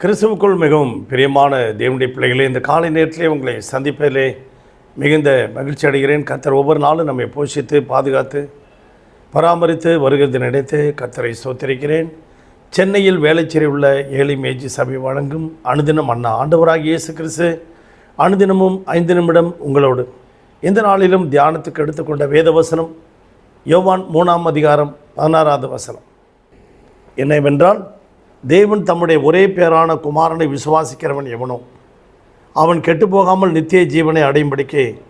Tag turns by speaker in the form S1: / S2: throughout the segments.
S1: கிறிஸ்துவுக்குள் மிகவும் பிரியமான தேவனுடைய பிள்ளைகளே இந்த காலை நேரத்திலே உங்களை சந்திப்பதிலே மிகுந்த மகிழ்ச்சி அடைகிறேன். கத்தர் ஒவ்வொரு நாளும் நம்மை போஷித்து பாதுகாத்து பராமரித்து வருகிறது நினைத்து கத்தரை சோத்தரிக்கிறேன் சென்னையில் வேலைச்சேரி உள்ள ஏழை மேஜி சபை வழங்கும் அனுதினம் அண்ணா ஆண்டவராக இயேசு கிறிஸ்து அனுதினமும் ஐந்து நிமிடம் உங்களோடு. இந்த நாளிலும் தியானத்துக்கு எடுத்துக்கொண்ட வேதவசனம் யோவான் மூணாம் அதிகாரம் பதினாறாவது வசனம். என்னவென்றால் தேவன் தம்முடைய ஒரே பேரான குமாரனை விசுவாசிக்கிறவன் எவனோ? அவன் கெட்டுப்போகாமல் நித்திய ஜீவனை அடையும்படிக்கு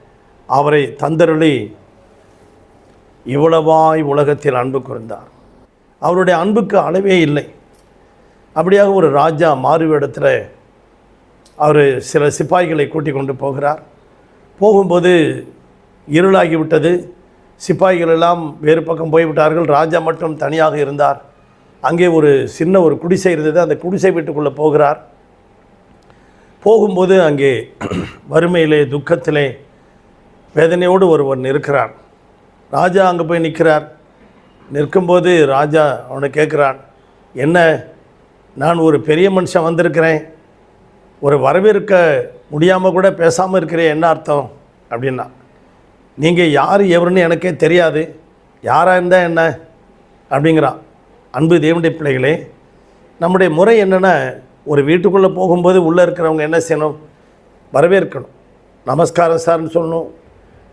S1: அவரை தந்தருளி இவ்வளவாய் உலகத்தில் அன்பு கூர்ந்தார். அவருடைய அன்புக்கு அளவே இல்லை. அப்படியாக ஒரு ராஜா மாறுவேடத்தில் அவர் சில சிப்பாய்களை கூட்டிக் கொண்டு போகிறார். போகும்போது இருளாகிவிட்டது. சிப்பாய்கள் எல்லாம் வேறு பக்கம் போய்விட்டார்கள். ராஜா மட்டும் தனியாக இருந்தார். அங்கே ஒரு சின்ன ஒரு குடிசை இருந்தது. அந்த குடிசை வீட்டுக்குள்ளே போகிறார். போகும்போது அங்கே வறுமையிலே துக்கத்திலே வேதனையோடு ஒருவன் இருக்கிறான் ராஜா அங்கே போய் நிற்கிறார். நிற்கும்போது ராஜா அவனை கேட்குறான் என்ன? நான் ஒரு பெரிய மனுஷன் வந்திருக்கிறேன். ஒரு வரவேற்க முடியாமல் கூட பேசாமல் இருக்கிறேன். என்ன அர்த்தம்? அப்படின்னா நீங்கள் யார்? எவருன்னு எனக்கே தெரியாது. யாராக இருந்தால் என்ன? அப்படிங்கிறான். அன்பு தேவனுடைய பிள்ளைகளே நம்முடைய முறை என்னென்னா ஒரு வீட்டுக்குள்ளே போகும்போது உள்ளே இருக்கிறவங்க என்ன செய்யணும்? வரவேற்கணும். நமஸ்காரம் சார்னு சொல்லணும்.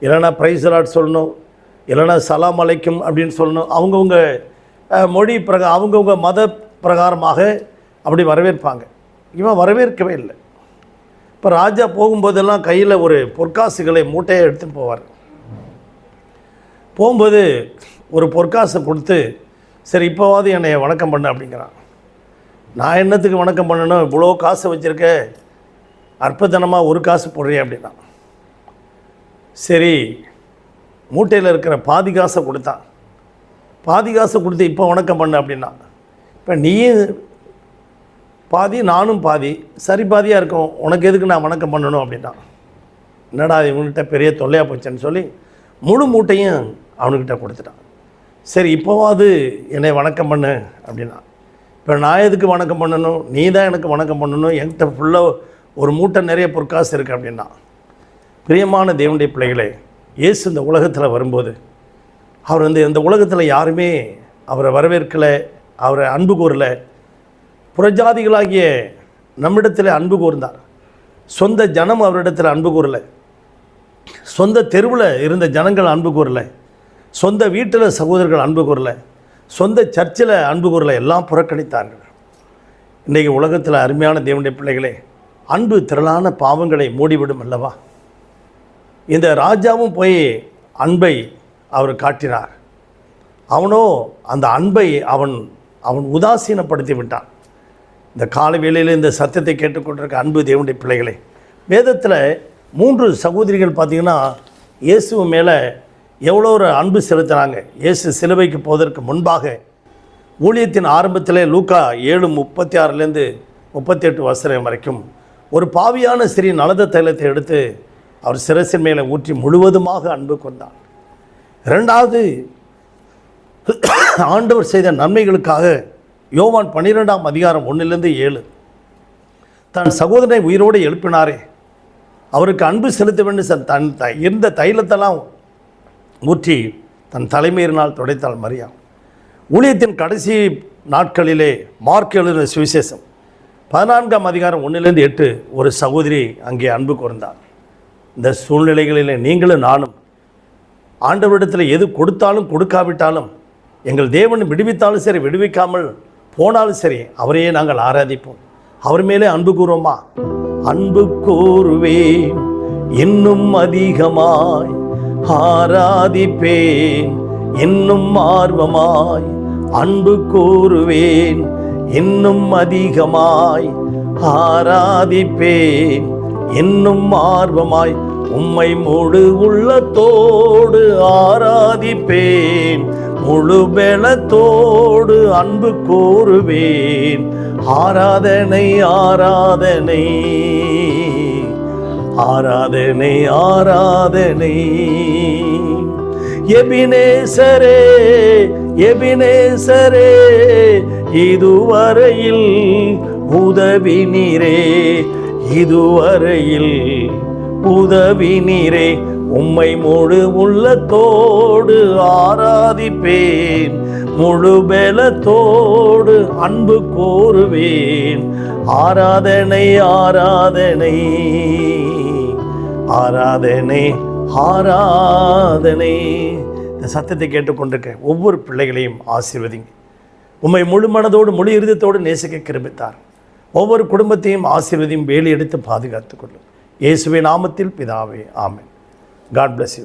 S1: இல்லைன்னா ப்ரைஸ் லாட் சொல்லணும். இல்லைன்னா சலாம் அலைக்கும் அப்படின்னு சொல்லணும். அவங்கவுங்க மொழி பிரகா அவங்கவுங்க மத பிரகாரமாக அப்படி வரவேற்பாங்க. இவன் வரவேற்கவே இல்லை. இப்போ ராஜா போகும்போதெல்லாம் கையில் ஒரு பொற்காசுகளை மூட்டையை எடுத்துன்னு போவார். போகும்போது ஒரு பொற்காசை கொடுத்து சரி இப்போவாது என்னை வணக்கம் பண்ணு அப்படிங்கிறான். நான் என்னத்துக்கு வணக்கம் பண்ணணும்? இவ்வளோ காசு வச்சுருக்க. அற்புதனமாக ஒரு காசு போடுறேன் அப்படின்னா சரி மூட்டையில் இருக்கிற பாதி காசை கொடுத்தான். பாதி காசை கொடுத்து இப்போ வணக்கம் பண்ணு அப்படின்னா இப்போ நீயும் பாதி நானும் பாதி சரி பாதியாக இருக்கும். உனக்கு எதுக்கு நான் வணக்கம் பண்ணணும் அப்படின்னா என்னடா இவன்கிட்ட பெரிய தொல்லையாக போச்சுன்னு சொல்லி முழு மூட்டையும் அவனுக்கிட்ட கொடுத்துட்டான். சரி இப்போவாது என்னை வணக்கம் பண்ணு அப்படின்னா. இப்போ நான் எதுக்கு வணக்கம் பண்ணணும்? நீ தான் எனக்கு வணக்கம் பண்ணணும். என்கிட்ட ஃபுல்லாக ஒரு மூட்டை நிறைய பொற்காசு இருக்குது அப்படின்னா. பிரியமான தேவனுடைய பிள்ளைகளே இயேசு இந்த உலகத்தில் வரும்போது அவர் வந்து இந்த உலகத்தில் யாருமே அவரை வரவேற்கலை அவரை அன்பு கூறலை. புறஜாதிகளாகிய நம்மிடத்தில் அன்பு கூர்ந்தார். சொந்த ஜனம் அவரிடத்தில் அன்பு கூறலை. சொந்த தெருவில் இருந்த ஜனங்கள் அன்பு கூறலை. சொந்த வீட்டில் சகோதரர்கள் அன்பு கூறலை சொந்த சர்ச்சில் அன்பு கூறலை எல்லாம் புறக்கணித்தார்கள். இன்றைக்கு உலகத்தில் அருமையான தேவனுடைய பிள்ளைகளே அன்பு திரளான பாவங்களை மூடிவிடும் அல்லவா? இந்த ராஜாவும் போய் அன்பை அவர் காட்டினார். அவனோ அந்த அன்பை அவன் அவன் உதாசீனப்படுத்தி விட்டான். இந்த காலை வேளையில் இந்த சத்தத்தை கேட்டுக்கொண்டிருக்க அன்பு தேவனுடைய பிள்ளைகளே வேதத்தில் மூன்று சகோதரிகள் பார்த்திங்கன்னா இயேசு மேலே எவ்வளோ ஒரு அன்பு செலுத்தினாங்க. இயேசு சிலுவைக்கு போவதற்கு முன்பாக ஊழியத்தின் ஆரம்பத்திலே லூக்கா ஏழு முப்பத்தி ஆறுலேருந்து முப்பத்தி எட்டு வசனம் வரைக்கும் ஒரு பாவியான சிறி நலத தைலத்தை எடுத்து அவர் சிரசின் மேலே ஊற்றி முழுவதுமாக அன்பு கொண்டார். இரண்டாவது ஆண்டவர் செய்த நன்மைகளுக்காக யோவான் பன்னிரெண்டாம் அதிகாரம் ஒன்றிலிருந்து ஏழு. தன் சகோதரனை உயிரோடு எழுப்பினாரே. அவருக்கு அன்பு செலுத்த வேண்டும். தன் த இருந்த தைலத்தெல்லாம் ஊற்றி தன் தலைமையினால் துடைத்தாள் மரியா. ஊழியத்தின் கடைசி நாட்களிலே மார்க் எழுதின சுவிசேஷம். பதினான்காம் அதிகாரம் ஒன்றிலிருந்து எட்டு ஒரு சகோதரி அங்கே அன்பு கூர்ந்தார். இந்த சூழ்நிலைகளில் நீங்களும் நானும் ஆண்டவரிடத்தில் எது கொடுத்தாலும் கொடுக்காவிட்டாலும் எங்கள் தேவன் விடுவித்தாலும் சரி விடுவிக்காமல் போனாலும் சரி அவரையே நாங்கள் ஆராதிப்போம். அவர் மேலே அன்பு கூறுவோமா? அன்பு கூறுவேன் இன்னும் அதிகமாய் ஆராதிப்பேன் இன்னும் ஆர்வமாய் அன்பு கூறுவேன். இன்னும் அதிகமாய் ஆராதிப்பேன் இன்னும் ஆர்வமாய் உம்மை முழு உள்ளத்தோடு ஆராதிப்பேன். முழு பலத்தோடு அன்பு கூறுவேன். ஆராதனை ஆராதனை. ஆராதனை ஆராதனை. எபினேசரே எபினேசரே இதுவரையில் உதவி நீரே இதுவரையில் உதவி நீரே உம்மை முழு உள்ளத்தோடு ஆராதிப்பேன். முழு பலத்தோடு அன்பு கோருவேன். ஆராதனை ஆராதனை. ஆராதனை ஆராதனை. இந்த சத்தத்தை கேட்டுக்கொண்டிருக்க ஒவ்வொரு பிள்ளைகளையும் ஆசீர்வதிங்க. உம்மை முழு மனதோடு முழு இருதத்தோடு நேசிக்க கிருபித்தார். ஒவ்வொரு குடும்பத்தையும் ஆசீர்வதியும் வேலி எடுத்து பாதுகாத்துக் கொள்ளும். இயேசுவின் நாமத்தில் பிதாவே ஆமென். God bless you